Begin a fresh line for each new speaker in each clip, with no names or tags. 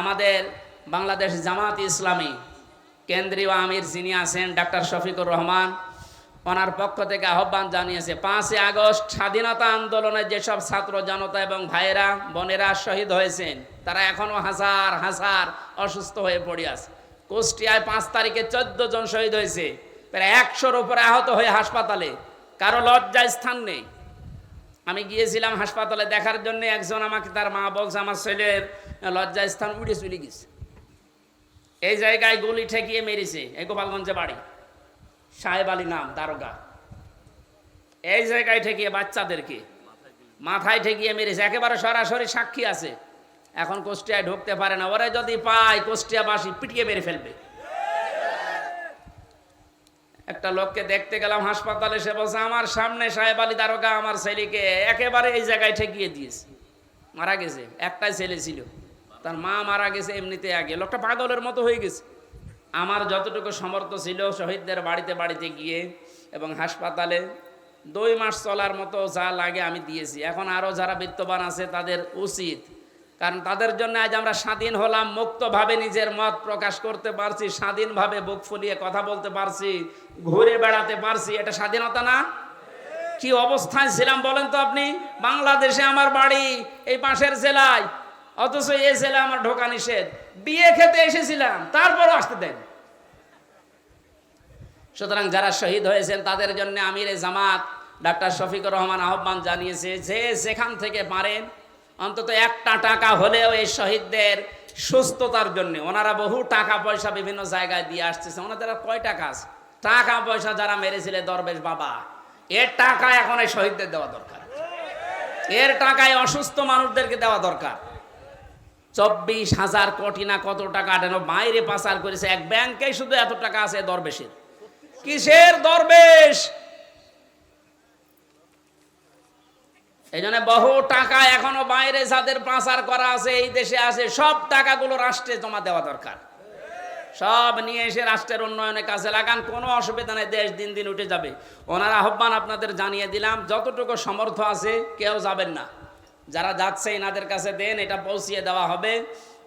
আমাদের বাংলাদেশ জামাত ইসলামী কেন্দ্রীয় আমির যিনি আছেন ডাক্তার শফিকুর রহমান, ওনার পক্ষ থেকে আহ্বান জানিয়েছে, পাঁচই আগস্ট স্বাধীনতা আন্দোলনে যেসব ছাত্র, জনতা এবং ভাইয়েরা, বোনেরা শহীদ হয়েছেন, তারা এখনও হাজার হাজার অসুস্থ হয়ে পড়ে আছে। কুষ্টিয়ায় পাঁচ তারিখে চোদ্দ জন শহীদ হয়েছে, প্রায় একশোর উপরে আহত হয়ে হাসপাতালে, কারও লজ্জায় স্থান নেই। আমি গিয়েছিলাম হাসপাতালে দেখার জন্য একজন আমাকে তার মা বলছে, আমার ছেলের লজ্জায় স্থান উড়ে চলে গেছে। এই জায়গায় গুলি ঠেকিয়ে মেরেছে এই গোপালগঞ্জে বাড়ি। সাহেব আলী নাম, দারোগা। এই জায়গায় ঠেকিয়ে বাচ্চাদেরকে মাথায় ঠেকিয়ে মেরেছে। একেবারে সরাসরি সাক্ষী আছে। এখন কুষ্টিয়ায় ঢুকতে পারে না। ওরে যদি পায়, কুষ্টিয়াবাসী পিটিয়ে মেরে ফেলবে। একটা লোককে দেখতে গেলাম হাসপাতালে, সে বলছে, আমার সামনে সাহেব আলী দারোগা, আমার ছেলেকে একেবারে এই জায়গায় ঠেকিয়ে দিয়েছে। মারা গেছে, একটাই ছেলে ছিল। তার মা মারা গেছে এমনিতে আগে। লোকটা পাগলের মতো হয়ে গেছে। আমার যতটুকু সমর্থ ছিল শহীদদের বাড়িতে বাড়িতে গিয়ে এবং হাসপাতালে, দুই মাস চলার মতো যা লাগে আমি দিয়েছি। এখন আরও যারা বিত্তবান আছে, তাদের উচিত কারণ তাদের জন্য আজ আমরা স্বাধীন হলাম, মুক্তভাবে নিজের মত প্রকাশ করতে পারছি, স্বাধীনভাবে বুক ফুলিয়ে কথা বলতে পারছি, ঘুরে বেড়াতে পারছি। এটা স্বাধীনতা না? কি অবস্থায় ছিলাম বলেন তো আপনি? বাংলাদেশে আমার বাড়ি, এই পাশের জেলায়। অথচ এই জেলা আমার ঢোকা নিষেধ। বিয়ে খেতে এসেছিলাম, তারপরও আসতে দেন। সুতরাং যারা শহীদ হয়েছেন, তাদের জন্য আমির জামাত ডাক্তার শফিকুর রহমান আহ্বান জানিয়েছে, যে যেখান থেকে পারেন অন্তত একটা টাকা হলেও এই শহীদদের সুস্থতার জন্য। ওনারা বহু টাকা পয়সা বিভিন্ন জায়গায় দিয়ে আসতেছে। ওনাদের আর কয় টাকা আছে? টাকা পয়সা যারা মেরেছিলে দরবেশ বাবা, এর টাকা এখন এই শহীদদের দেওয়া দরকার। এর টাকায় অসুস্থ মানুষদেরকে দেওয়া দরকার। চব্বিশ হাজার কোটি না কত টাকা আটানো বাইরে পাচার করেছে। এক ব্যাংকে শুধু এত টাকা আছে দরবেশের। কিসের দরবেশ? এই জন্য বহু টাকা এখনও বাইরে যাদের পাচার করা আছে, এই দেশে আছে, সব টাকাগুলো রাষ্ট্রে জমা দেওয়া দরকার। সব নিয়ে এসে রাষ্ট্রের উন্নয়নের কাজে লাগান, কোনো অসুবিধা নেই, দেশ দিন দিন উঠে যাবে। ওনার আহ্বান আপনাদের জানিয়ে দিলাম, যতটুকু সমর্থ আছে, কেউ যাবেন না। যারা যাচ্ছে, এনাদের কাছে দেন, এটা পৌঁছিয়ে দেওয়া হবে।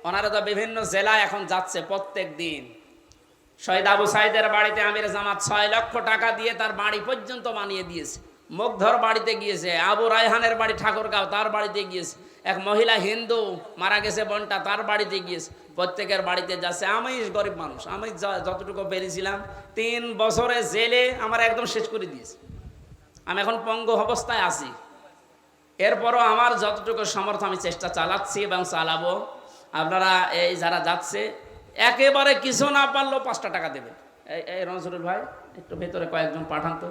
ওনারা তো বিভিন্ন জেলায় এখন যাচ্ছে প্রত্যেক দিন। শহীদ আবু সাইদের বাড়িতে আমির জামাত ছয় লক্ষ টাকা দিয়ে তার বাড়ি পর্যন্ত বানিয়ে দিয়েছে। মুগ্ধর বাড়িতে গিয়েছে, আবু রায়হানের বাড়ি ঠাকুরগাঁও, তার বাড়িতে গিয়েছে। এক মহিলা হিন্দু, মারা গেছে বোনটা, তার বাড়িতে গিয়েছে। প্রত্যেকের বাড়িতে যাচ্ছে। আমি গরিব মানুষ, আমি যতটুকু পেরেছিলাম, তিন বছরে জেলে আমার একদম শেষ করে দিয়েছে। আমি এখন পঙ্গু অবস্থায় আছি। এরপরও আমার যতটুকু সমর্থ আমি চেষ্টা চালাচ্ছি এবং চালাবো। আপনারা এই যারা যাচ্ছে, একেবারে কিছু না পারলেও পাঁচটা টাকা দেবেন। এই এই রনসুরুল ভাই, একটু ভেতরে কয়েকজন পাঠান তো।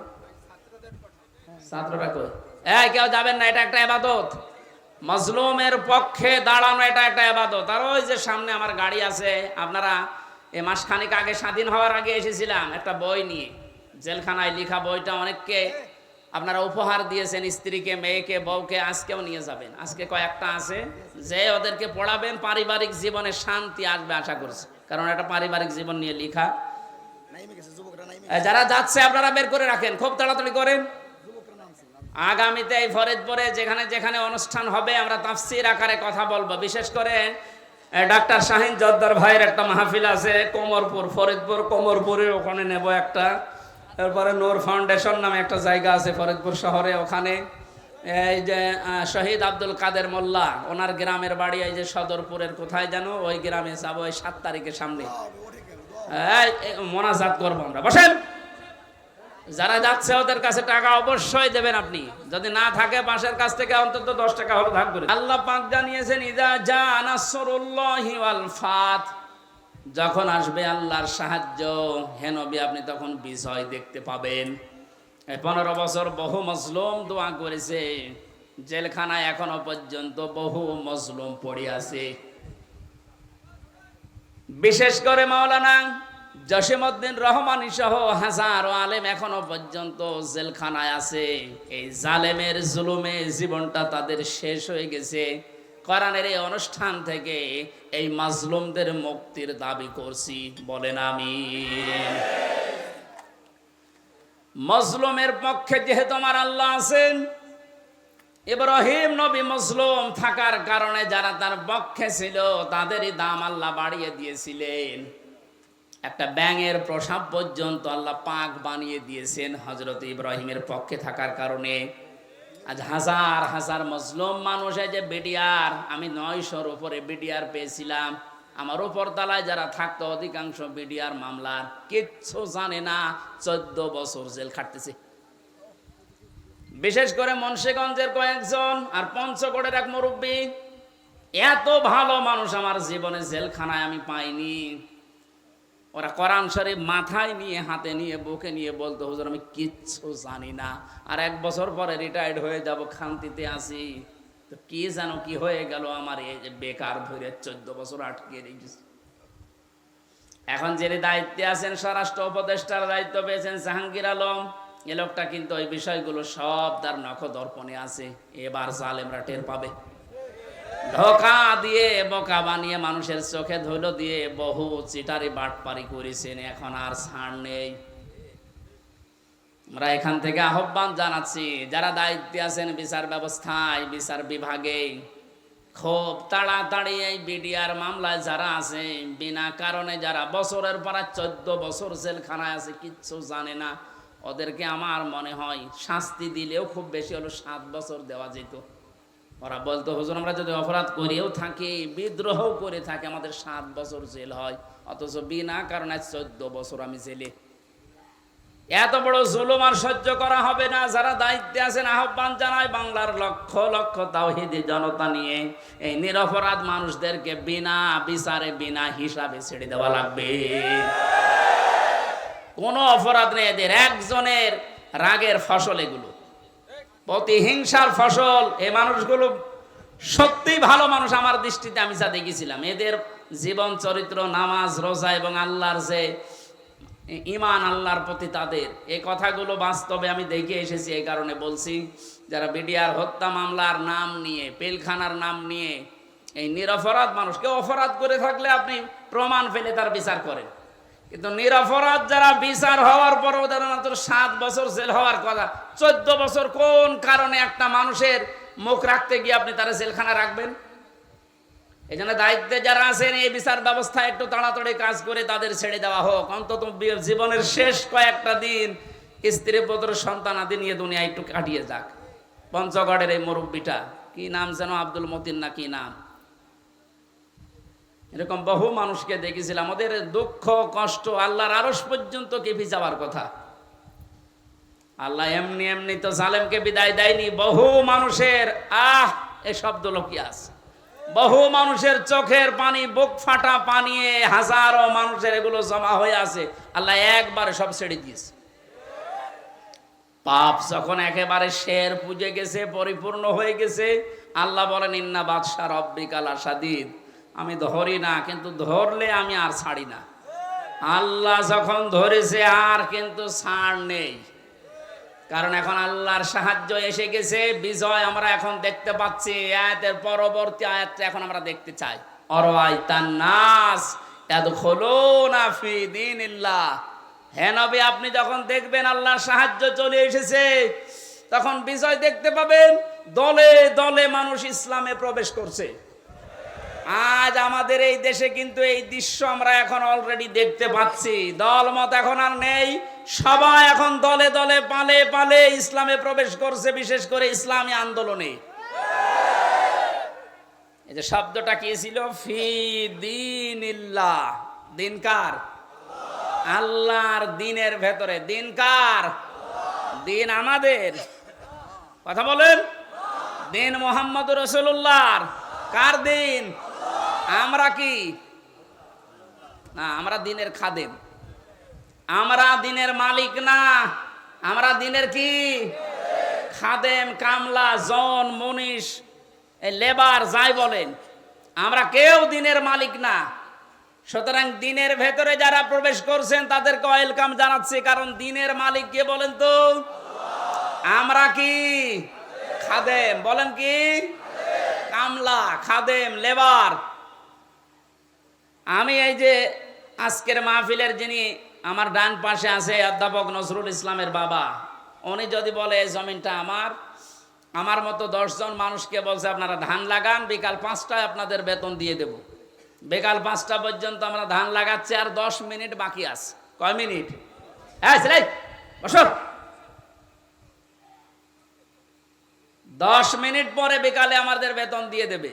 ছাত্ররা কই এই কেউ যাবেন না এটা একটা মজলুমের পক্ষে দাঁড়ানো এটা একটা আর ওই যে সামনে আমার গাড়ি আছে আপনারা এ মাসখানেক আগে স্বাধীন হওয়ার আগে এসেছিলাম একটা বই নিয়ে। জেলখানায় লেখা বইটা অনেককে আপনারা উপহার দিয়েছেন স্ত্রীকে মেয়েকে বউকে আজকেও নিয়ে যাবেন। আজকে কয়েকটা আছে যে ওদেরকে পড়াবেন পারিবারিক জীবনে শান্তি আসবে আশা করছি। কারণ এটা পারিবারিক জীবন নিয়ে লেখা। যারা যাচ্ছে আপনারা বের করে রাখেন। খুব তাড়াতাড়ি করেন। আগামীতে এই ফরিদপুরে যেখানে যেখানে অনুষ্ঠান হবে আমরা তাফসির আকারে কথা বলব। বিশেষ করে ডাক্তার শাহিন জদ্দার ভাইয়ের একটা মাহফিল আছে কোমরপুর ফরিদপুর কোমরপুরে ওখানে নেব একটা। এরপরে নূর ফাউন্ডেশন নামে একটা জায়গা আছে ফরিদপুর শহরে ওখানে। এই যে শহীদ আব্দুল কাদের মোল্লা ওনার গ্রামের বাড়ি এই যে সদরপুরের কোথায় যেন ওই গ্রামে যাব ওই সাত তারিখের সামনে। মোনাজাত করব আমরা। বসেন! যারা যাচ্ছে ওদের কাছে টাকা অবশ্যই দেবেন আপনি। যদি না থাকে পাশের কাছ থেকে অন্তত দশ টাকা হলে ভাগ করে। আল্লাহ পাক জানিয়েছেন, ইদা ওয়াল ফাত। যখন আসবে আল্লাহর সাহায্য, হে নবী, আপনি তখন বিজয় দেখতে পাবেন। পনেরো বছর বহু মজলুম দোয়া করেছে। জেলখানায় এখনও পর্যন্ত বহু মজলুম পড়ে আছে। বিশেষ করে মাওলানা জসিমউদ্দিন রহমানি সহ হাজারো আলেম এখনও পর্যন্ত জেলখানায় আছে। এই জালেমের জুলুমে জীবনটা তাদের শেষ হয়ে গেছে। কোরআনের এই অনুষ্ঠান থেকে এই মাজলুমদের মুক্তির দাবি করছি। বলেন আমি মজলুমের পক্ষে যেহেতু আমার আল্লাহ আছেন, ইব্রাহিম নবী মজলুম থাকার কারণে যারা তার পক্ষে ছিল, তাদেরই দাম আল্লাহ বাড়িয়ে দিয়েছিলেন। একটা ব্যাঙের প্রসাব পর্যন্ত আল্লাহ পাক বানিয়ে দিয়েছেন হজরত ইব্রাহিমের পক্ষে থাকার কারণে। আজ হাজার হাজার মুসলিম মানুষে যে বিডিআর, আমি নয়শোর উপরে বিডিআর পেয়েছিলাম। আমার উপর তালায় যারা থাকতো, অধিকাংশ বিডিআর মামলার কিচ্ছু জানে না, চোদ্দ বছর জেল খাটতেছে। বিশেষ করে মুন্সিগঞ্জের কয়েকজন আর পঞ্চগড়ের এক মুরব্বী। এত ভালো মানুষ আমার জীবনে জেলখানায় আমি পাইনি। ওরা কোরআন শরীফ মাথায় নিয়ে, হাতে নিয়ে, বুকে নিয়ে বলতো, হুজুর, আমি কিচ্ছু জানি না। আর এক বছর পরে রিটায়ার্ড হয়ে যাব, খান্তিতে আসি তো কি জানো কি হয়ে গেল আমার, এই যে বেকার ধরে চোদ্দ বছর আটকে রেখেছি এখন যিনি দায়িত্বে আছেন, স্বরাষ্ট্র উপদেষ্টার দায়িত্ব পেয়েছেন জাহাঙ্গীর আলম। এ লোকটা কিন্তু ওই বিষয়গুলো সব তার নখ দর্পণে আছে। এবার জালেমরা টের পাবে। ধোকা দিয়ে, বোকা বানিয়ে মানুষের চোখে ধুলো দিয়ে বহু চিটারি বাটপারি করেছেন, এখন আর ছাড় নেই। আমরা এখান থেকে আহ্বান জানাচ্ছি, যারা দায়িত্বে আছেন বিচার ব্যবস্থায়, বিচার বিভাগে, খুব তাড়াতাড়ি এই বিডিআর মামলায় যারা আছে, বিনা কারণে যারা বছরের পর চোদ্দ বছর জেলখানায় আছে, কিচ্ছু জানে না। ওদেরকে আমার মনে হয় শাস্তি দিলেও খুব বেশি হলো সাত বছর দেওয়া যেত। ওরা বলতো, হুজুর, আমরা যদি অপরাধ করেও থাকি, বিদ্রোহ করে থাকি, আমাদের সাত বছর জেল হয়, অথচ বিনা কারণে চোদ্দ বছর আমি জেলে। এত বড় জুলুম আর সহ্য করা হবে না। যারা দায়িত্বে আছেন, আহ্বান জানায় বাংলার লক্ষ লক্ষ তাওহিদি জনতা নিয়ে। এই নিরপরাধ মানুষদেরকে বিনা বিচারে, বিনা হিসাবে ছেড়ে দেওয়া লাগবে। কোনো অপরাধ নেই এদের। একজনের রাগের ফসল এগুলো। প্রতিহিংসার ফসল। এই মানুষগুলো সত্যি ভালো মানুষ। আমার দৃষ্টিতে আমি যা দেখেছিলাম, এদের জীবন, চরিত্র, নামাজ, রোজা এবং আল্লাহর যে ইমান আল্লাহর প্রতি তাদের। এই কথাগুলো বাস্তবে আমি দেখে এসেছি এই কারণে বলছি, যারা বিডিআর হত্যা মামলার নাম নিয়ে, পেলখানার নাম নিয়ে, এই নিরপরাধ মানুষকে অপরাধ করে থাকলে আপনি প্রমাণ ফেলে তার বিচার করেন। কিন্তু নিরপরাধ যারা বিচার হওয়ার পরও তারা মাত্র সাত বছর জেল হওয়ার কথা, চোদ্দ বছর কোন কারণে একটা মানুষের মুখ রাখতে গিয়ে আপনি তারা জেলখানা রাখবেন? এই জন্য দায়িত্বে যারা আছেন, এই বিচার ব্যবস্থা একটু তাড়াতাড়ি কাজ করে তাদের ছেড়ে দেওয়া হোক। অন্তত জীবনের শেষ কয়েকটা দিন স্ত্রী, পুত্র, সন্তান আদি নিয়ে দুনিয়া একটু কাটিয়ে যাক। পঞ্চগড়ের এই মুরব্বীটা, কি নাম যেন আব্দুল মতিন না কি নাম? এরকম বহু মানুষকে দেখেছিলাম। ওদের দুঃখ, কষ্ট, আল্লাহর আরস পর্যন্ত কেঁপে যাওয়ার কথা। আল্লাহ এমনি এমনি তো জালেমকে বিদায় দেয়নি। বহু মানুষের, আহ, এ শব্দ লোকি আছে। বহু মানুষের চোখের পানি, বুক ফাটা পানিয়ে হাজারো মানুষের এগুলো জমা হয়ে আছে। আল্লাহ একবারে সব ছেড়ে দিয়েছে। পাপ যখন একেবারে শের পুজে গেছে, পরিপূর্ণ হয়ে গেছে, আল্লাহ বলেন, ইন্না বাদশাহ রব্বিকাল আসাদিদ আমি ধরি না, কিন্তু ধরলে আমি আর ছাড়ি না। আল্লাহ যখন ধরেছে, আর কিন্তু ছাড় নেই। কারণ এখন আল্লাহর সাহায্য এসে গেছে, বিজয় আমরা এখন দেখতে পাচ্ছি। আয়াতের পরবর্তী আয়াতটা এখন আমরা দেখতে চাই। নাস ইয়াদখুলুনা ফি দীনিল্লাহ। হে নবী, আপনি যখন দেখবেন আল্লাহর সাহায্য চলে এসেছে, তখন বিজয় দেখতে পাবেন, দলে দলে মানুষ ইসলামে প্রবেশ করছে। আজ আমাদের এই দেশে কিন্তু এই দৃশ্য আমরা এখন অলরেডি দেখতে পাচ্ছি। দল মত এখন আর নেই। সবাই এখন দলে দলে পালে পালে ইসলামে প্রবেশ করছে, বিশেষ করে ইসলামী আন্দোলনে। এই যে শব্দটা কি ছিল? ফি দিন দিনকার আল্লাহর দিনের ভেতরে। দিনকার দিন আমাদের। কথা বলেন? দিন মোহাম্মদ রসুল্লাহর। কার দিন? আমরা কি? না, আমরা দিনের খাদেম। আমরা দিনের মালিক না। আমরা দিনের কি? খাদেম, কামলা, জন, মনীষ লেবার যাই বলেন। আমরা কেউ দিনের মালিক না। সুতরাং দিনের ভেতরে যারা প্রবেশ করছেন, তাদেরকে ওয়েলকাম জানাচ্ছি, কারণ দিনের মালিক কে বলেন তো? আমরা কি? খাদেম। বলেন কি? কামলা, খাদেম, লেবার। আমি এই যে আজকের মাহফিলের যিনি আমার ডান পাশে আছে অধ্যাপক নজরুল ইসলামের বাবা, উনি যদি বলে, এই জমিনটা আমার আমার মতো দশজন মানুষকে বলছে, আপনারা ধান লাগান, বিকাল পাঁচটায় আপনাদের বেতন দিয়ে দেব। বিকাল পাঁচটা পর্যন্ত আমরা ধান লাগাচ্ছি আর দশ মিনিট বাকি আছে। কয় মিনিট? হ্যাঁ ছেলে, বসো। দশ মিনিট পরে বিকালে আমাদের বেতন দিয়ে দেবে।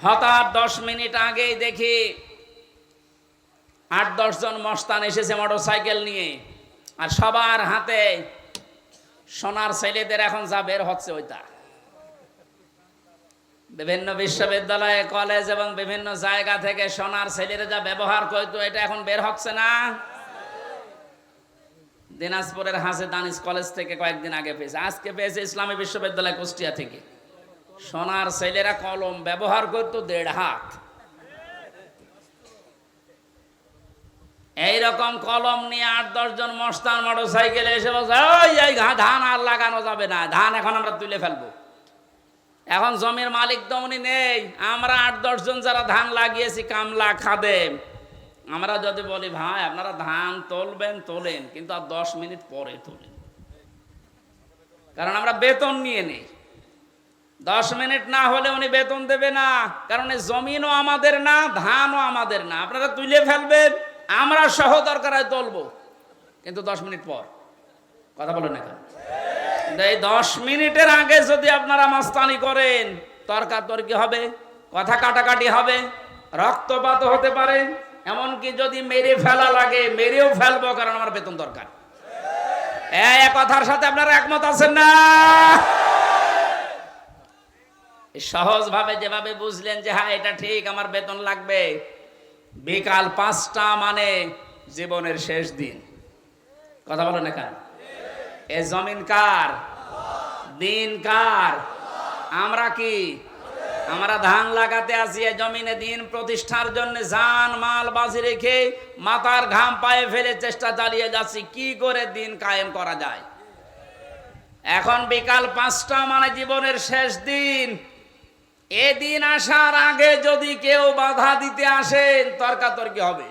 হঠাৎ দশ মিনিট আগেই দেখি আট দশজন মস্তান এসেছে মোটর সাইকেল নিয়ে। আর সবার হাতে সোনার ছেলেদের এখন যা বের হচ্ছে ওইটা। বিভিন্ন বিশ্ববিদ্যালয়ে, কলেজ এবং বিভিন্ন জায়গা থেকে সোনার ছেলেরা যা ব্যবহার করতো এটা এখন বের হচ্ছে না। দিনাজপুরের হাসে দানিস কলেজ থেকে কয়েকদিন আগে পেয়েছে। আজকে পেয়েছে ইসলামী বিশ্ববিদ্যালয় কুষ্টিয়া থেকে। সোনার ছেলেরা কলম ব্যবহার করতো দেড় হাত। এইরকম কলম নিয়ে আট দশজন মস্তান মোটর সাইকেলে এসে বলছে, ওই, এই ধান আর লাগানো যাবে না, ধান এখন আমরা তুলে ফেলব। এখন জমির মালিক তো উনি নেই, আমরা আট দশজন যারা ধান লাগিয়েছি, কামলা খাদেম আমরা যদি বলি, ভাই, আপনারা ধান তুলবেন, তোলেন, কিন্তু আর দশ মিনিট পরে তোলেন। কারণ আমরা বেতন নিয়ে নেই। দশ মিনিট না হলে উনি বেতন দেবে না, কারণ জমিনও আমাদের না, ধানও আমাদের না, আপনারা তুলে ফেলবেন। আমরা সহ দরকার হয় কিন্তু দশ মিনিট পর, কথা বলেন না এই দশ মিনিটের আগে যদি আপনারা মাস্তানি করেন, তর্কাতর্কি হবে, কথা কাটাকাটি হবে, রক্তপাত হতে পারে, এমনকি যদি মেরে ফেলা লাগে, মেরেও ফেলব, কারণ আমার বেতন দরকার। কথার সাথে আপনারা একমত আছেন না? সহজ ভাবে যেভাবে বুঝলেন যে হ্যাঁ এটা ঠিক, আমার বেতন লাগবে বিকাল পাঁচটা মানে জীবনের শেষ দিন। কথা বলেন এখানে এ জমিন কার? দিন কার? আমরা কি? আমরা ধান লাগাতে আসি জমিনে দিন প্রতিষ্ঠার জন্য জান, মাল বাজি রেখে মাথার ঘাম পায়ে ফেলে চেষ্টা চালিয়ে যাচ্ছি, কি করে দিন কায়েম করা যায়? এখন বিকাল পাঁচটা মানে জীবনের শেষ দিন। এদিন আসার আগে যদি কেউ বাধা দিতে আসেন তর্কাতর্কি হবে।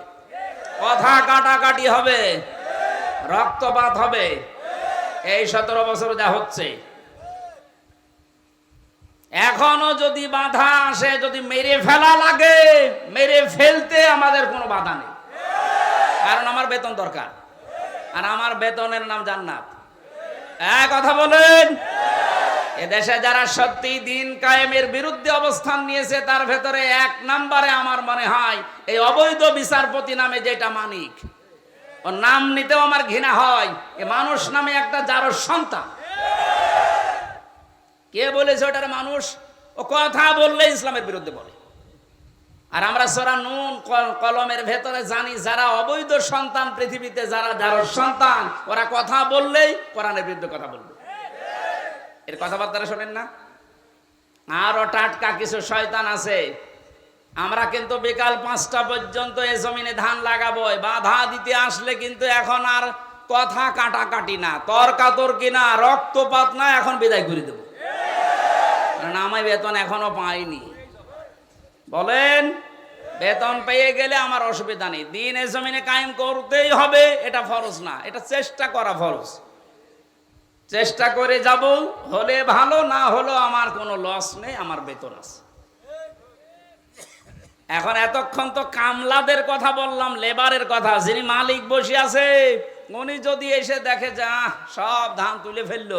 কথা কাটাকাটি হবে। রক্তপাত হবে। এই সতেরো বছর যা হচ্ছে। এখনও যদি বাধা আসে, যদি মেরে ফেলা লাগে, মেরে ফেলতে আমাদের কোনো বাধা নেই। কারণ আমার বেতন দরকার। আর আমার বেতনের নাম জান্নাত। এক কথা বলেন। এদেশে যারা সত্যি দিন কায়েমের বিরুদ্ধে অবস্থান নিয়েছে, তার ভেতরে এক নাম্বারে আমার মনে হয় এই অবৈধ বিচারপতি নামে যেটা মানিক। ওর নাম নিতেও আমার ঘৃণা হয়, এ মানুষ নামে একটা যার সন্তান। কে বলেছে ওটার মানুষ? ও কথা বললে ইসলামের বিরুদ্ধে বলে। আর আমরা সরা নুন কল- কলমের ভেতরে জানি, যারা অবৈধ সন্তান পৃথিবীতে, যারা যার সন্তান, ওরা কথা বললেই কোরআনের বিরুদ্ধে কথা বলবে। এর কথাবার্তা শোনেন না? আরও টাটকা কিছু শয়তান আছে। আমরা কিন্তু বিকাল পাঁচটা পর্যন্ত এ জমিনে ধান লাগাবো। বাধা দিতে আসলে কিন্তু এখন আর কথা কাটাকাটি না। তর্কাতর্কি না, রক্তপাত না, এখন বিদায় করে দেবো। কারণ আমি বেতন এখনও পাইনি। বলেন, বেতন পেয়ে গেলে আমার অসুবিধা নেই। দিন এ জমিনে কায়েম করতেই হবে, এটা ফরজ না। এটা চেষ্টা করা ফরজ। চেষ্টা করে যাব, হলে ভালো, না হলো আমার কোনো লস নেই, আমার বেতন আছে। এখন এতক্ষণ তো কামলাদের কথা বললাম লেবারের কথা। যিনি মালিক বসে আছে, উনি যদি এসে দেখে যে সব ধান তুলে ফেলল।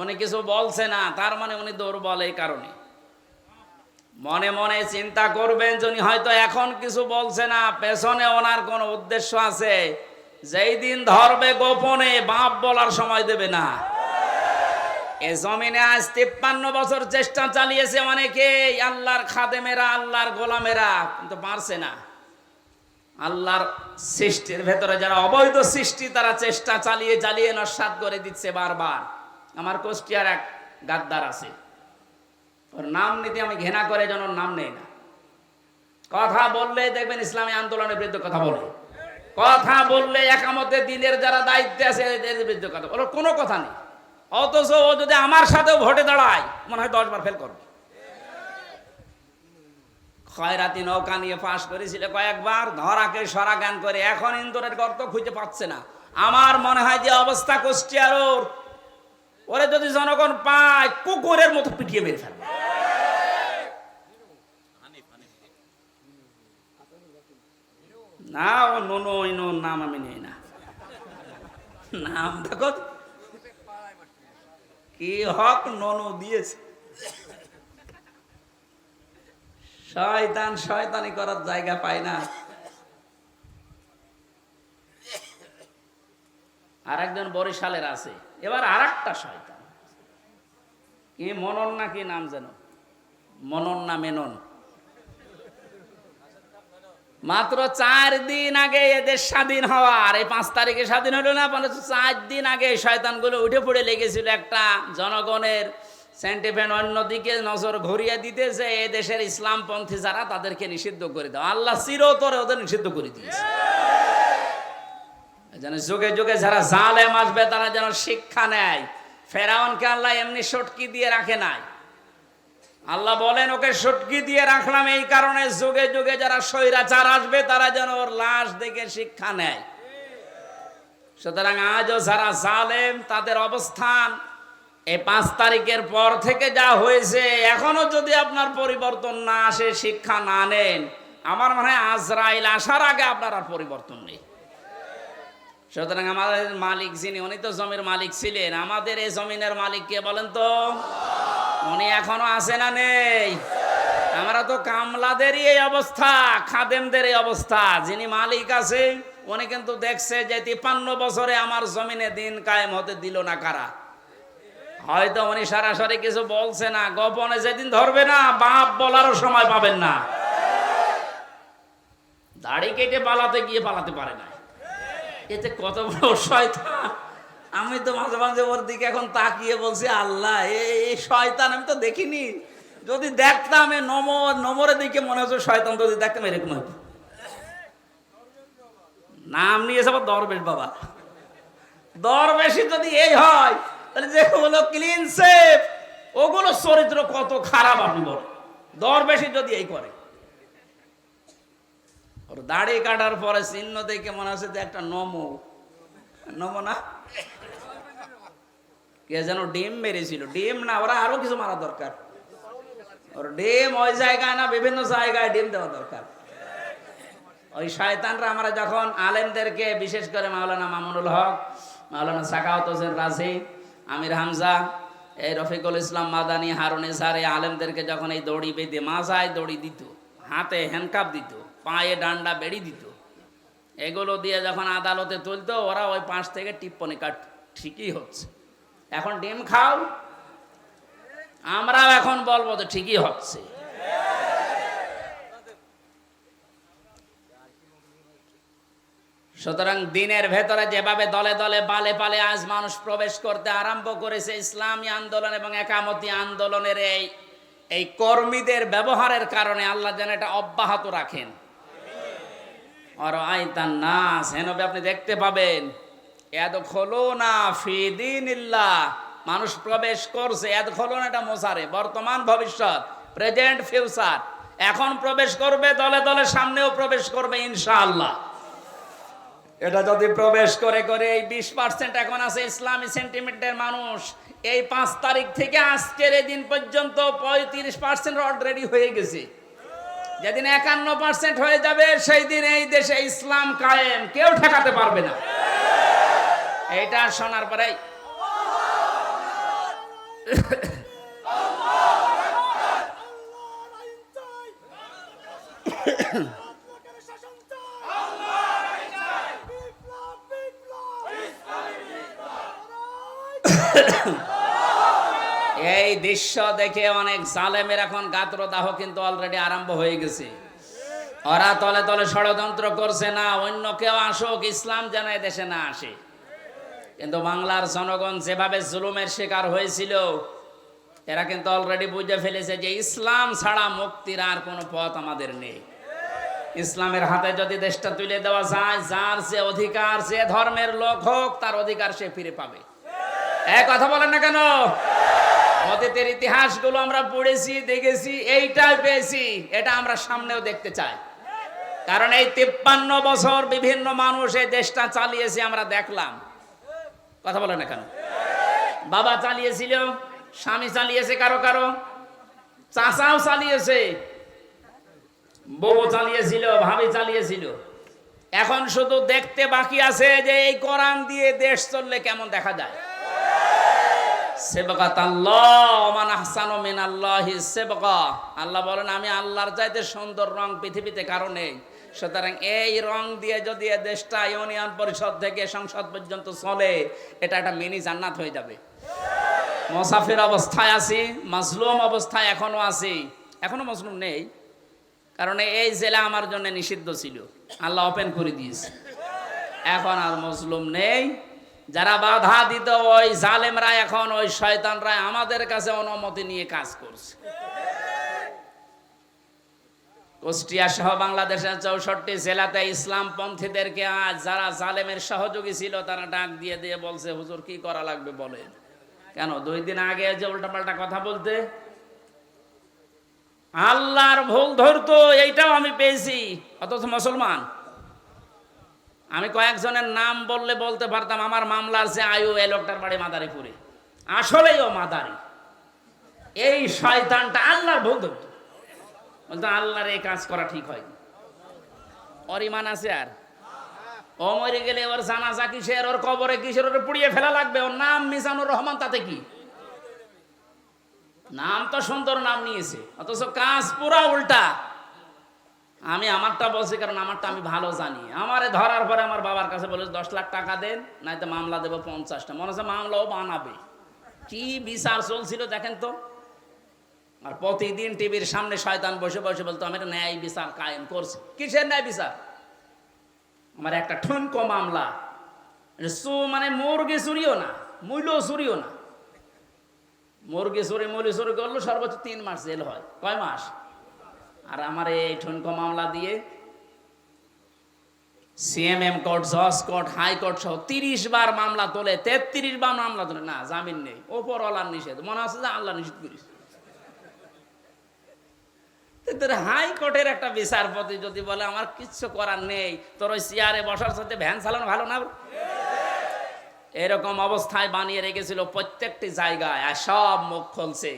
উনি কিছু বলছে না, তার মানে উনি দুর্বল এই কারণে। মনে মনে চিন্তা করবেন যিনি হয়তো এখন কিছু বলছে না, পেছনে ওনার কোনো উদ্দেশ্য আছে। যেই দিন ধরবে গোপনে, বাপ বলার সময় দেবে না। এ জমিনে আজ তিপ্পান্ন বছর চেষ্টা চালিয়েছে অনেকে আল্লাহর খাদেমেরা, আল্লাহর গোলামেরা, কিন্তু পারছে না। আল্লাহর সৃষ্টির ভেতরে যারা অবৈধ সৃষ্টি, তারা চেষ্টা চালিয়ে চালিয়ে নস্বাত করে দিচ্ছে বারবার। আমার কোষ্টিয়ার এক গাদ্দার আছে। ওর নাম নিতে আমি ঘৃণা করে যেন নাম নেই না। কথা বললে দেখবেন ইসলামী আন্দোলনের বিরুদ্ধে কথা বলে। কথা বললে একামতে দিনের যারা দায়িত্বে আছে এদের বিরুদ্ধে কথা বলে। কোনো কথা নেই। অথচ ও যদি আমার সাথেও ভোটে দাঁড়ায়, মনে হয় দশ বার ফেল করবে। খয়রাতি নৌকা নিয়ে পাশ করেছিল কয়েকবার, ধরাকে সরা জ্ঞান করে এখন ইন্দোরের গর্ত খুঁজে পাচ্ছে না। আমার মনে হয় যে অবস্থা কুষ্টিয়ার ওর ওরে যদি জনগণ পায়, কুকুরের মতো পিটিয়ে মেরে ফেলবে। না, ও নোনো, ইনো, নাম আমি নেই না। নাম দেখো কি হক ননো দিয়েছে। শয়তান শয়তানি করার জায়গা পায় না। আর একজন বরিশালের আছে। এবার আর একটা শয়তান। কি মনন না কি নাম যেন? মনন না মেনন। মাত্র চার দিন আগে এদের স্বাধীন হওয়ার। এই পাঁচ তারিখে স্বাধীন হলো না মানে চার দিন আগে শয়তানগুলো উঠে পড়ে লেগেছিল একটা জনগণের সেন্টিমেন্ট অন্যদিকে নজর ঘুরিয়ে দিতে যে এ দেশের ইসলামপন্থী যারা তাদেরকে নিষিদ্ধ করে দাও। আল্লাহ চিরতরে ওদের নিষিদ্ধ করে দিয়েছে। যেন যুগে যুগে যারা জালেম আসবে, তারা যেন শিক্ষা নেয়। ফেরাউনকে আল্লাহ এমনি সটকি দিয়ে রাখে নাই। আল্লাহ বলেন, ওকে সটকি দিয়ে রাখলাম, এই কারণে যুগে যুগে যারা স্বৈরাচার আসবে, তারা যেন ওর লাশ দেখে শিক্ষা নেয়। সুতরাং আজও যারা জালেম, তাদের অবস্থান এই পাঁচ তারিখের পর থেকে যা হয়েছে, এখনও যদি আপনার পরিবর্তন না আসে, শিক্ষা না নেন, আমার মনে হয় আজরাইল আসার আগে আপনার আর পরিবর্তন নেই। সুতরাং আমাদের মালিক যিনি, উনি তো জমির মালিক ছিলেন। আমাদের এই জমিনের মালিক কে বলেন তো? উনি এখনও আছে না নেই। আমরা তো কামলাদেরই এই অবস্থা, খাদেমদের এই অবস্থা। যিনি মালিক আছে, উনি কিন্তু দেখছে যে তিপ্পান্ন বছরে আমার জমিনে দিন কায়েম হতে দিল না কারা। হয়তো উনি সরাসরি কিছু বলছে না, গোপনে যেদিন ধরবে না, বাপ বলারও সময় পাবেন না। দাড়ি কেটে পালাতে গিয়ে পালাতে পারে না। এতে কত বড় শয়তান। আমি তো মাঝে মাঝে ওর দিকে এখন তাকিয়ে বলছি, আল্লাহ, এই শয়তান আমি তো দেখিনি। যদি দেখতাম এ নমর, নমরের দিকে মনে হচ্ছে শয়তান, যদি দেখতাম এরকম নাম নিয়েছে আবার দরবেশ বাবা। দরবেশি যদি এই হয়, তাহলে যে হলো ক্লিন সেফ ওগুলো চরিত্র কত খারাপ আপনি বলেন। দরবেশি যদি এই করে। ওর দাড়ি কাটার পরে চিহ্ন দেখে মনে হচ্ছে একটা নমো। নমো না? কে যেন ডিম মেরেছিল? ডিম না, ওরা আরও কিছু মারা দরকার। ওর ডিম ওই জায়গায় না, বিভিন্ন জায়গায় ডিম দেওয়া দরকার। ওই শয়তানরা আমরা যখন আলেমদেরকে, বিশেষ করে মাওলানা মামুনুল হক, মাওলানা সাকাওত হোসেন রাজি, আমির হামজা, এই রফিকুল ইসলাম মাদানি, হারুন এই আলেমদেরকে যখন এই দড়ি বেঁধে মাজায় দড়ি দিত, হাতে হ্যান্ডকাপ দিত, পায়ে ডান্ডা বেড়ি দিত এগুলো দিয়ে যখন আদালতে তুলতো, ওরা ওই পাঁচ থেকে টিপ্পনি কাট ঠিকই হচ্ছে। এখন ডিম খাও। আমরাও এখন বলব তো ঠিকই হচ্ছে। সুতরাং দিনের ভেতরে যেভাবে দলে দলে বালে পালে আজ মানুষ প্রবেশ করতে আরম্ভ করেছে, ইসলামী আন্দোলন এবং একামতি আন্দোলনের এই এই কর্মীদের ব্যবহারের কারণে আল্লাহ যেন এটা অব্যাহত রাখেন। আপনি দেখতে পাবেন এদ খোলো না ফিদিন মানুষ প্রবেশ করছে এদ খোলো না এটা মোসারে, বর্তমান ভবিষ্যৎ, প্রেজেন্ট ফিউচার, এখন প্রবেশ করবে, দলে দলে সামনেও প্রবেশ করবে, ইনশাআল্লাহ। এটা যদি প্রবেশ করে করে এই বিশ পার্সেন্ট এখন আছে ইসলামী সেন্টিমেন্টের মানুষ, এই পাঁচ তারিখ থেকে আজকের এই দিন পর্যন্ত পঁয়ত্রিশ পার্সেন্ট অলরেডি হয়ে গেছে। যেদিন একান্ন পার্সেন্ট হয়ে যাবে সেই দিন এই দেশে ইসলাম কায়েম। কেউ ঠেকাতে পারবে না। এটা শোনার পরে এই দৃশ্য দেখে অনেক জালেমের এখন গাত্রদাহ কিন্তু অলরেডি আরম্ভ হয়ে গেছে। ওরা তলে তলে ষড়যন্ত্র করছে না, অন্য কেউ আসুক, ইসলাম যেন দেশে না আসে। কিন্তু বাংলার জনগণ যেভাবে জুলুমের শিকার হয়েছিল, এরা কিন্তু অলরেডি বুঝে ফেলেছে যে ইসলাম ছাড়া মুক্তির আর কোনো পথ আমাদের নেই। ইসলামের হাতে যদি দেশটা তুলে দেওয়া যায়, যার যে অধিকার, যে ধর্মের লোক হোক, তার অধিকার সে ফিরে পাবে। এক কথা বলেন না কেন? অতীতের ইতিহাসগুলো আমরা পড়েছি, দেখেছি এইটা পেয়েছি, এটা আমরা সামনেও দেখতে চাই। কারণ এই তিপ্পান্ন বছর বিভিন্ন মানুষ এই দেশটা চালিয়েছে, আমরা দেখলাম। কথা বলে না কেন? বাবা চালিয়েছিল, স্বামী চালিয়েছে কারও কারও, চাচাও চালিয়েছে, বউ চালিয়েছিল, ভাবি চালিয়েছিল। এখন শুধু দেখতে বাকি আছে যে এই কোরআন দিয়ে দেশ চললে কেমন দেখা যায়? সেবকাত আল্লাহ ওমান আহসানু মিনাল্লাহি সেবকা। আল্লাহ বলেন, আমি আল্লাহর চাইতে সুন্দর রং পৃথিবীতে কারও নেই। সুতরাং এই রং দিয়ে যদি এ দেশটা ইউনিয়ন পরিষদ থেকে সংসদ পর্যন্ত চলে, এটা একটা মিনি জান্নাত হয়ে যাবে। মোসাফির অবস্থায় আছি, মাজলুম অবস্থায় এখনও আছি। এখনও মজলুম নেই। কারণ এই জেলা আমার জন্য নিষিদ্ধ ছিল। আল্লাহ ওপেন করে দিয়েছে। এখন আর মজলুম নেই। যারা বাধা দিত, ওই জালেমরা এখন, ওই শয়তানরা আমাদের কাছে অনুমতি নিয়ে কাজ করছে। কুষ্টিয়া সহ বাংলাদেশের চৌষট্টি জেলাতে ইসলাম পন্থীদেরকে আজ যারা জালেমের সহযোগী ছিল, তারা ডাক দিয়ে দিয়ে বলছে, হুজুর, কি করা লাগবে বলেন? কেন, দুই দিন আগে যে উল্টাপাল্টা কথা বলতে? আল্লাহর ভুল ধরতো, এইটাও আমি পেয়েছি, অথচ মুসলমান। আমি কয়েকজনের নাম বললে বলতে পারতাম, আমার মামলার যে আয়ু এই লোকটার বাড়ি মাদারীপুরে। আসলেই ও মাদারি। এই শয়তানটা আল্লাহর ভুল ধরতো। বলতো, আল্লাহর এই কাজ করা ঠিক হয় ওর ইমান আছে আর। ও মরে গেলে ওর জানাজা কিসের, ওর কবরে কিসের, ওর পুড়িয়ে ফেলা লাগবে। ওর নাম মিজানুর রহমান, তাতে কি? নাম তো সুন্দর নাম নিয়েছে, অথচ কাজ পুরা উল্টা। আমি আমারটা বলছি কারণ আমারটা আমি ভালো জানি। আমারে ধরার পরে আমার বাবার কাছে বলে দশ লাখ টাকা দেন নাই তো মামলা দেবো পঞ্চাশটা। মনে হচ্ছে মামলাও বানাবে। কি বিচার চলছিল দেখেন তো? আর প্রতিদিন টিভির সামনে শয়তান বসে বসে বলতো, আমি একটা ন্যায় বিচার কায়েম করছি। কিসের ন্যায় বিচার? আমার একটা ঠুনকো মামলা। সু মানে মুরগি চুরিও না, মূল্য চুরিও না। মুরগি চুরি মুরগি চুরি করল, সর্বোচ্চ তিন মাস জেল হয়। কয় মাস? আর আমার এই ঠুনকো মামলা দিয়ে সিএমএম কোর্ট জজ কোর্ট হাইকোর্ট সহ তিরিশ বার মামলা তোলে, তেত্রিশ বার মামলা তোলে। না, জামিন নেই। ওপর আল্লাহ নিষেধ। মনে আছে যে আল্লাহ নিষেধ করিস? তোর হাইকোর্টের একটা বিচারপতি যদি বলে, আমার কিচ্ছু করার নেই, তোর ওই চেয়ারে বসার সাথে ভ্যান চালানো ভালো না? এরকম অবস্থায় বানিয়ে রেখেছিল প্রত্যেকটি জায়গায়, আর সব মুখ খুলছে।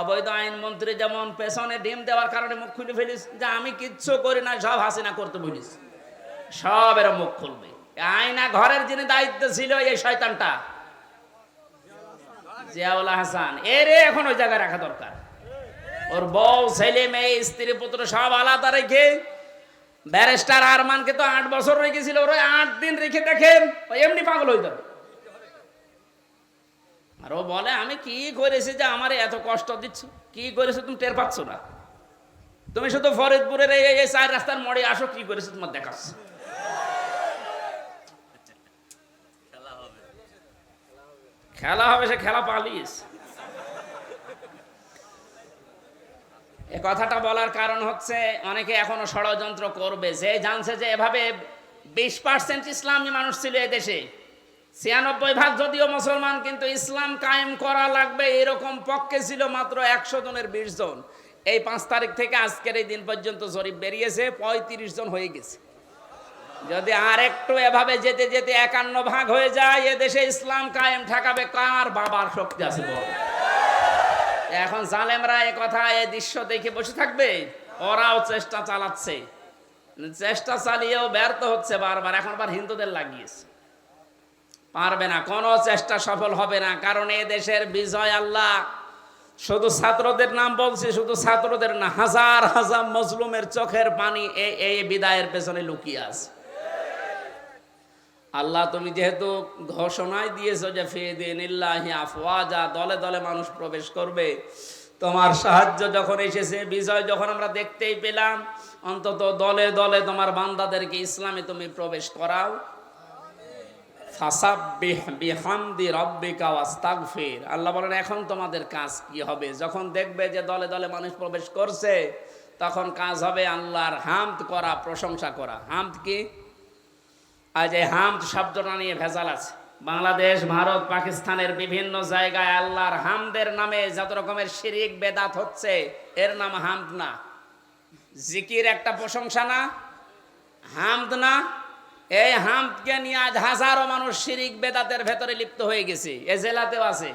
অবৈধ আইন মন্ত্রী যেমন পেছনে ডিম দেওয়ার কারণে মুখ খুলে ফেলিস, যে আমি কিচ্ছু করি না, সব হাসিনা করতে বলিস। সব এরা মুখ খুলবে। আয়না ঘরের যিনি দায়িত্ব ছিল এই শয়তানটা। জিয়াউল হাসান এরে এখন ওই জায়গায় রাখা দরকার। ওর বউ, ছেলে, মেয়ে, স্ত্রী, পুত্র, সব আলাদা রেখে, ব্যারিস্টার আরমানকে তো আট বছর রেখেছিল, ওরা আট দিন রেখে দেখেন এমনি পাগল হয়ে যাবে। আর ও বলে, আমি কি করেছি যে আমার এত কষ্ট দিচ্ছ? কি করেছ তুমি টের পাচ্ছ না? তুমি শুধু ফরিদপুরের এই চার রাস্তার মোড়ে আসো, কি করেছ তোমার দেখাচ্ছ? খেলা হবে। সে খেলা পালিস এ কথাটা বলার কারণ হচ্ছে, অনেকে এখনও ষড়যন্ত্র করবে। যে জানছে যে এভাবে বিশ পার্সেন্ট ইসলামী মানুষ ছিল দেশে ছিয়ানব্বই ভাগ যদিও মুসলমান, কিন্তু ইসলাম কায়েম করা লাগবে এরকম পক্ষে ছিল মাত্র একশো জনের বিশ জন। এই পাঁচ তারিখ থেকে আজকের এই দিন পর্যন্ত জরিপ বেরিয়েছে, পঁয়ত্রিশ জন হয়ে গেছে। যদি আর একটু এভাবে যেতে যেতে একান্ন ভাগ হয়ে যায় এ দেশে ইসলাম কায়েম ঠেকাবে, কার বাবার শক্তি আছে এখন জালেমরা এ কথা, এ দৃশ্য দেখে বসে থাকবে, ওরাও চেষ্টা চালাচ্ছে। চেষ্টা চালিয়েও ব্যর্থ হচ্ছে বারবার, এখন আবার হিন্দুদের লাগিয়েছে। পারবে না, কোনো চেষ্টা সফল হবে না, কারণ এ দেশের বিজয় আল্লাহ। শুধু ছাত্রদের নাম বলছি, শুধু ছাত্রদের না, হাজার হাজার মজলুমের চোখের পানি এই বিদায়ের পেছনে লুকিয়ে আছে। আল্লাহ, তুমি যেহেতু ঘোষণায় দিয়েছ যে ফেদিন ইল্লাহি আফওয়াজা, দলে দলে মানুষ প্রবেশ করবে, তোমার সাহায্য যখন এসেছে, বিজয় যখন আমরা দেখতেই পেলাম, অন্তত দলে দলে তোমার বান্দাদেরকে ইসলামে তুমি প্রবেশ করাও। আল্লাহ বলেন, এখন তোমাদের কাজ কি হবে? যখন দেখবে যে দলে দলে মানুষ প্রবেশ করছে, তখন কাজ হবে আল্লাহর হামদ করা, প্রশংসা করা। হামদ কি? আজ এই হামদ শব্দটা নিয়ে ভেজাল আছে। বাংলাদেশ, ভারত, পাকিস্তানের বিভিন্ন জায়গায় আল্লাহর হামদের নামে যত রকমের শিরিক, বেদাত হচ্ছে, এর নাম হামদ না। জিকির একটা প্রশংসা না? হামদ না? এই হামকে নিয়ে আজ হাজারো মানুষ শিরিক বেদাতের ভেতরে লিপ্ত হয়ে গেছে। এ জেলাতেও আছে।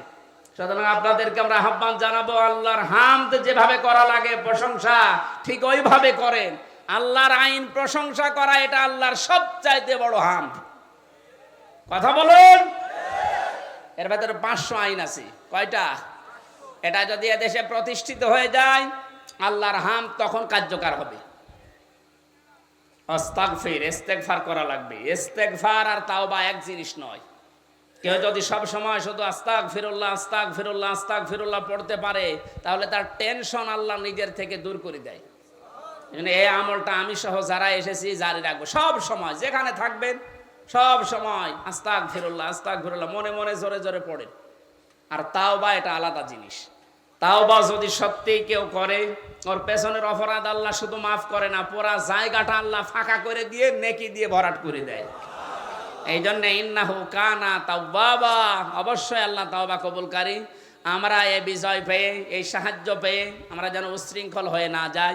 সুতরাং আপনাদেরকে আমরা আহ্বান জানাব, আল্লাহর হামদ যেভাবে করা লাগে, প্রশংসা ঠিক ওইভাবে করেন। আল্লাহর আইন প্রশংসা করা, এটা আল্লাহর সবচাইতে বড় হামদ কথা বলুন? এর ভেতরে পাঁচশো আইন আছে। কয়টা? এটা যদি এদেশে প্রতিষ্ঠিত হয়ে যায়, আল্লাহর হাম তখন কার্যকর হবে। অস্তাগফির ইস্তেগফার করা লাগবে। ইস্তেগফার আর তাওবা এক জিনিস নয়। কেউ যদি সব সময় শুধু আস্তাক ফিরুল্লাহ আস্তাক ফিরুল্লাহ আস্তাক ফিরুল্লাহ পড়তে পারে, তাহলে তার টেনশন আল্লাহ নিজের থেকে দূর করে দেয়। এই আমলটা আমি সহ যারা এসেছি, জারি রাখব। সব সময়, যেখানে থাকবেন, সব সময় আস্তাক ফিরুল্লাহ আস্তাক ফিরুল্লাহ মনে মনে জোরে জোরে পড়েন। আর তাও বা এটা আলাদা জিনিস। তাও বা যদি সত্যিই কেউ করে, ওর পেছনের অপরাধ আল্লাহ শুধু মাফ করে না, পুরা জায়গাটা আল্লাহ ফাঁকা করে দিয়ে, নেকি দিয়ে ভরাট করে দেয়। এই জন্য ইন্নাহু কানা তাওবাবা অবশ্যই আল্লাহ তাওবা কবুলকারী। আমরা এই বিজয় পেয়ে, এই সাহায্য পেয়ে, আমরা যেন উশৃঙ্খল হয়ে না যাই।